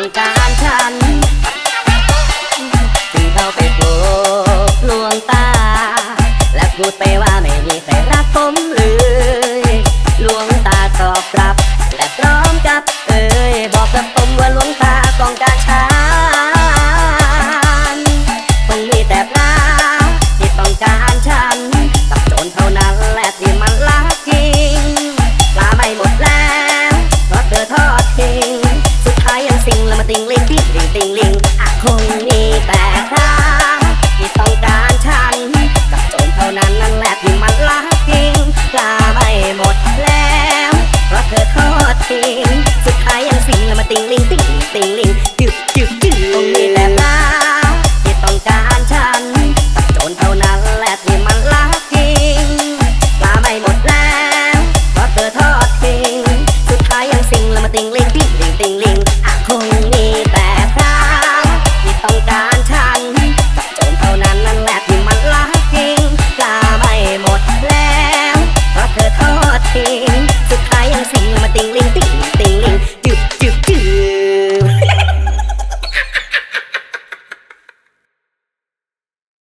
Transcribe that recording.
ต้องการฉันจึงเข้าไปโบกลวงตา และพูดไปว่าไม่มีใครรักผมเลยลวงตาตอบรับและพร้อมกับเอ่ยบอกกับ ลิงอะคงมีแต่คราที่ต้องการฉัน กับโจรเท่านั้นนั่นแหละที่มันลักจริงลาไม่หมดแล้ว เพราะเธอทอดทิ้งสุดท้ายยังสิงล้วมาติงลิงติงลิงติงลิงจึกจึกจึกคงมีแต่ปลาที่ต้องการฉัน กับโจรเท่านั้นแหละที่มันลักจริงลาไม่หมดแล้วเพราะเธอทอดทิ้งสุดท้ายยังสิงล้วมาติงลิงติงลิงติงลิงอะคงมี